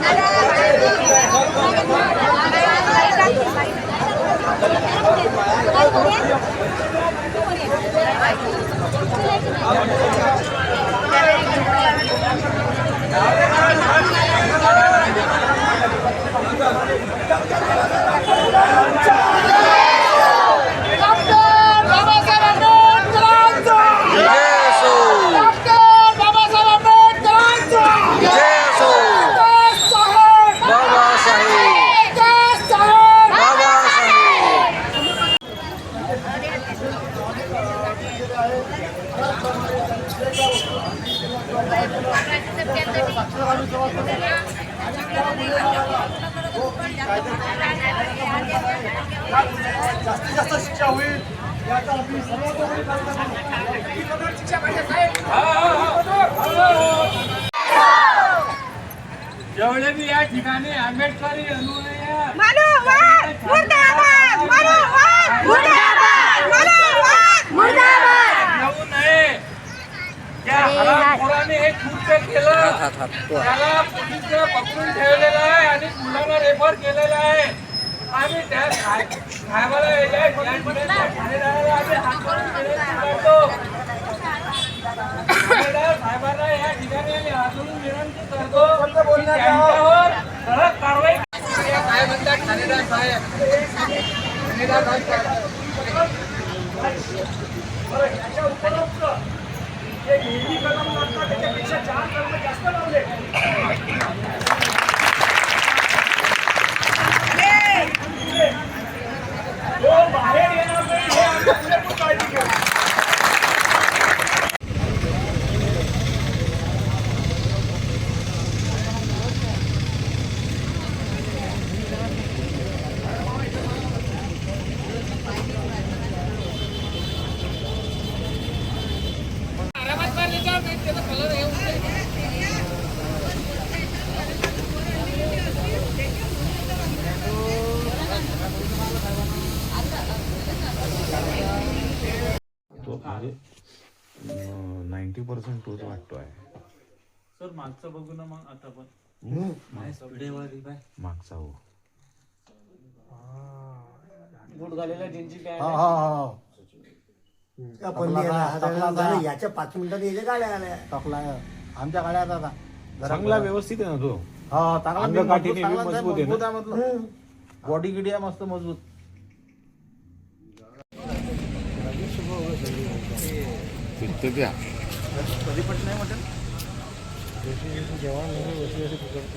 nacional जास्तीत जास्त शिक्षा होईल याचा आम्ही सर्वतोपरी प्रयत्न जेवढे मी या ठिकाणी आंबेडकरी अनुयायी केलं त्याला पोलिसने पकडून ठेवलेलं आहे आणि मुलांना रेफर केलेलं आहे. आम्ही त्या साहेब- साहेबाला हात साहेबांना या ठिकाणी हात विनंती करतो की त्यांच्यावर कडक कारवाई काय म्हणतात? ठाणेदार साहेब. ठाणेदार साहेब. बरं, कलम लागतात त्याच्यापेक्षा चार कलम जास्त लावले तो बाहेर येणार नाही हे आम्ही पुरेपूर काळजी घेऊ तो म्हणजे नाईन्टी पर्सेंट तोच वाटतो आहे. सर मागचं बघू ना मग आता पण. मागचा हो. याच्या पाच मिनिटात याच्या गाड्या आल्या. टाकलाय आमच्या गाड्यात आता चांगला व्यवस्थित आहे ना तो. हा चांगला अंग मजबूत- काठीने बी चांगलाच आहे, मजबूत. आहे ना? मजबूत आहे म्हटलं. बॉडी गिडी आहे मस्त मजबूत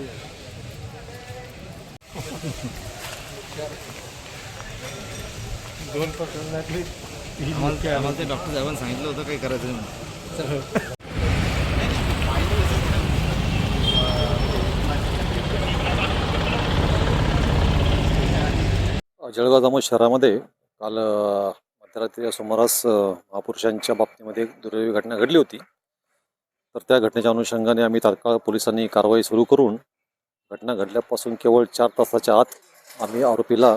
तिथे द्या आम्हाला ते डॉक्टर साहेबांनी सांगितलं होतं काही करायचं नाही जळगाव जामोद शहरामध्ये काल रात्रीच्या सुमारास महापुरुषांच्या बाबतीमध्ये एक दुर्दैवी घटना घडली होती. तर त्या घटनेच्या अनुषंगाने आम्ही तात्काळ पोलिसांनी कारवाई सुरू करून घटना घडल्यापासून केवळ चार तासाच्या आत आम्ही आरोपीला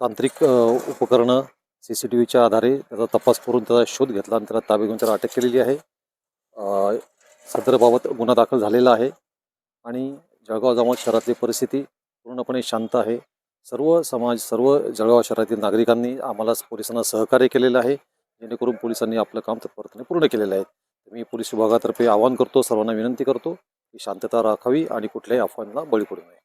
तांत्रिक उपकरणं सी सी टी व्हीच्या आधारे त्याचा तपास करून त्याचा शोध घेतला आणि त्याला ताब्यात घेऊन त्याला अटक केलेली आहे. सदरबाबत गुन्हा दाखल झालेला आहे आणि जळगाव जामोद शहरातली परिस्थिती पूर्णपणे शांत आहे. सर्व समाज सर्व जळगाव शहरातील नागरिकांनी आम्हाला पोलिसांना सहकार्य केलेलं आहे. जेणेकरून पोलिसांनी आपलं काम तत्परतेने पूर्ण केलेलं आहे. मी पोलीस विभागातर्फे आवाहन करतो सर्वांना विनंती करतो की शांतता राखावी आणि कुठल्याही अफवांना बळी पडू नये.